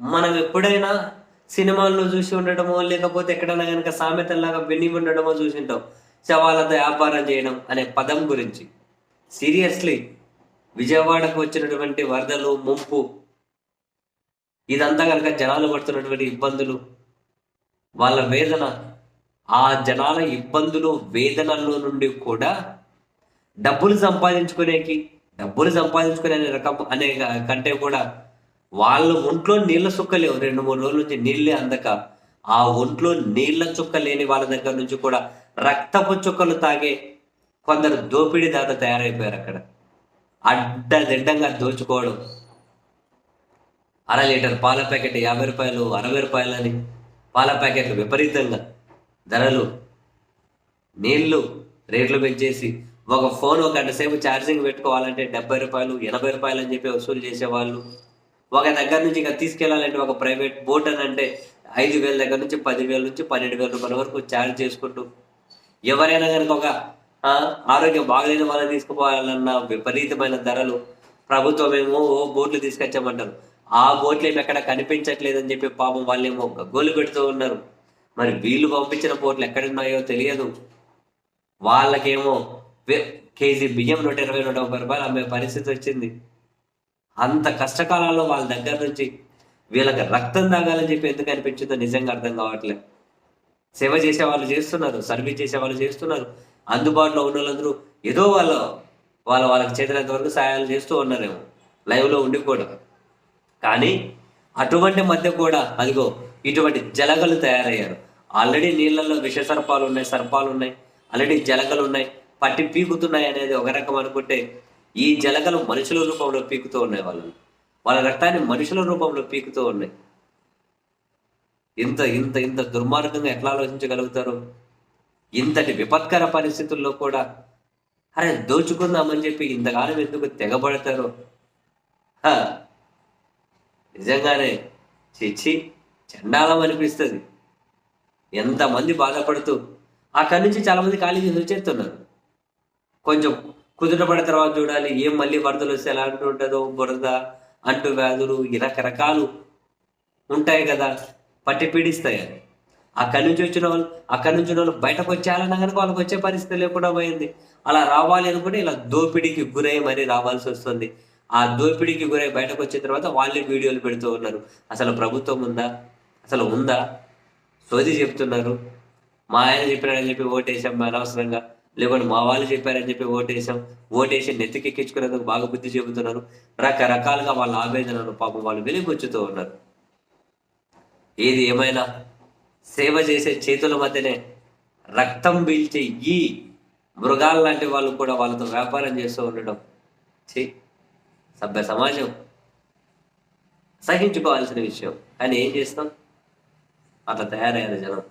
మనం ఎప్పుడైనా సినిమాల్లో చూసి ఉండటమో లేకపోతే ఎక్కడైనా కనుక సామెతల్లాగా విని ఉండడమో చూసి ఉంటాం శవాలతో వ్యాపారం చేయడం అనే పదం గురించి. సీరియస్లీ విజయవాడకు వచ్చినటువంటి వరదలు ముంపు ఇదంతా కనుక జనాలు పడుతున్నటువంటి ఇబ్బందులు వాళ్ళ వేదన ఆ జనాల ఇబ్బందులు వేదనల్లో నుండి కూడా డబ్బులు సంపాదించుకునేకి డబ్బులు సంపాదించుకునే రకం అనే కంటే కూడా వాళ్ళ ఒంట్లో నీళ్ళ చుక్క లేవు. రెండు మూడు రోజుల నుంచి నీళ్ళే అందక. ఆ ఒంట్లో నీళ్ళ చుక్క లేని వాళ్ళ దగ్గర నుంచి కూడా రక్తపు చుక్కలు తాగే కొందరు దోపిడీ దాత తయారైపోయారు అక్కడ. అడ్డదిడ్డంగా దోచుకోవడం. అర లీటర్ పాల ప్యాకెట్ యాభై రూపాయలు అరవై రూపాయలని పాల ప్యాకెట్లు విపరీతంగా. ధరలు నీళ్ళు రేట్లు పెంచేసి ఒక ఫోన్ ఒక గంట సేపు ఛార్జింగ్ పెట్టుకోవాలంటే డెబ్బై రూపాయలు ఎనభై రూపాయలు అని చెప్పి వసూలు చేసేవాళ్ళు. ఒక దగ్గర నుంచి ఇక తీసుకెళ్ళాలంటే ఒక ప్రైవేట్ బోట్ అని అంటే ఐదు వేల దగ్గర నుంచి పదివేల నుంచి పన్నెండు వేల రూపాయల వరకు ఛార్జ్ చేసుకుంటూ ఎవరైనా కనుక ఒక ఆరోగ్యం బాగలేని వాళ్ళని తీసుకుపోవాలన్న విపరీతమైన ధరలు ప్రభుత్వం ఏమో ఓ బోట్లు తీసుకొచ్చామంటారు. ఆ బోట్లు ఏమి ఎక్కడ కనిపించట్లేదని చెప్పి పాపం వాళ్ళేమో గోలు పెడుతూ ఉన్నారు. మరి వీళ్ళు పంపించిన బోట్లు ఎక్కడున్నాయో తెలియదు. వాళ్ళకేమో కేజీ బియ్యం నూట ఇరవై నూట ముప్పై రూపాయలు అమ్మే పరిస్థితి వచ్చింది. అంత కష్టకాలంలో వాళ్ళ దగ్గర నుంచి వీళ్ళకి రక్తం తాగాలని చెప్పి ఎందుకు అనిపించిందో నిజంగా అర్థం కావట్లేదు సేవ చేసే వాళ్ళు చేస్తున్నారు సర్వీస్ చేసే వాళ్ళు చేస్తున్నారు. అందుబాటులో ఉన్న వాళ్ళందరూ ఏదో వాళ్ళ వాళ్ళ వాళ్ళకి చేతనంత వరకు సహాయాలు చేస్తూ ఉన్నారేమో లైవ్లో ఉండిపోవడం కానీ అటువంటి మధ్య కూడా అదిగో ఇటువంటి జలగలు తయారయ్యారు. ఆల్రెడీ నీళ్ళల్లో విష సర్పాలు ఉన్నాయి సర్పాలు ఉన్నాయి. ఆల్రెడీ జలగలు ఉన్నాయి. పట్టి పీకుతున్నాయి అనేది ఒక రకం అనుకుంటే ఈ జలగలు మనుషుల రూపంలో పీకుతూ ఉన్నాయి వాళ్ళు వాళ్ళ రక్తాన్ని మనుషుల రూపంలో పీకుతూ ఉన్నాయి. ఇంత ఇంత ఇంత దుర్మార్గంగా ఎట్లా ఆలోచించగలుగుతారు? ఇంతటి విపత్కర పరిస్థితుల్లో కూడా అరే దోచుకుందామని చెప్పి ఇంతకాలం ఎందుకు తెగబడతారు? నిజంగానే చిచ్చి చండాలం అనిపిస్తుంది. ఎంతమంది బాధపడుతూ అక్కడి నుంచి చాలా మంది ఖాళీ చేస్తున్నారు కొంచెం కుదుటపడిన తర్వాత చూడాలి ఏం మళ్ళీ వరదలు వస్తే ఎలా ఉంటుందో బురద అంటు వ్యాధులు రకరకాలు ఉంటాయి కదా పట్టి పీడిస్తాయి అని అక్కడి నుంచి వచ్చిన వాళ్ళు అక్కడి నుంచి వాళ్ళు బయటకు వచ్చేయాలన్నా కనుక వాళ్ళకి వచ్చే పరిస్థితి లేకుండా పోయింది. అలా రావాలి అనుకుంటే ఇలా దోపిడీకి గురై మరీ రావాల్సి వస్తుంది. ఆ దోపిడీకి గురై బయటకు వచ్చిన తర్వాత వాళ్ళే వీడియోలు పెడుతూ ఉన్నారు. అసలు ప్రభుత్వం ఉందా? అసలు ఉందా? సోది చెప్తున్నారు. మా ఆయన చెప్పినాడని చెప్పి ఓటేసాం అనవసరంగా. లేకుంటే మా వాళ్ళు చెప్పారని చెప్పి ఓటేసాం ఓటేసి నెత్తికెక్కించుకునేందుకు బాగా బుద్ధి చెబుతున్నారు. రకరకాలుగా వాళ్ళ ఆవేదనను పాపం వాళ్ళు వెలిగొచ్చుతూ ఉన్నారు. ఏది ఏమైనా సేవ చేసే చేతుల మధ్యనే రక్తం పీల్చే ఈ మృగాల లాంటి వాళ్ళు కూడా వాళ్ళతో వ్యాపారం చేస్తూ ఉండడం ఛీ సభ్య సమాజం సహించుకోవాల్సిన విషయం. కానీ ఏం చేస్తాం? అట్లా తయారయ్యారు జనం.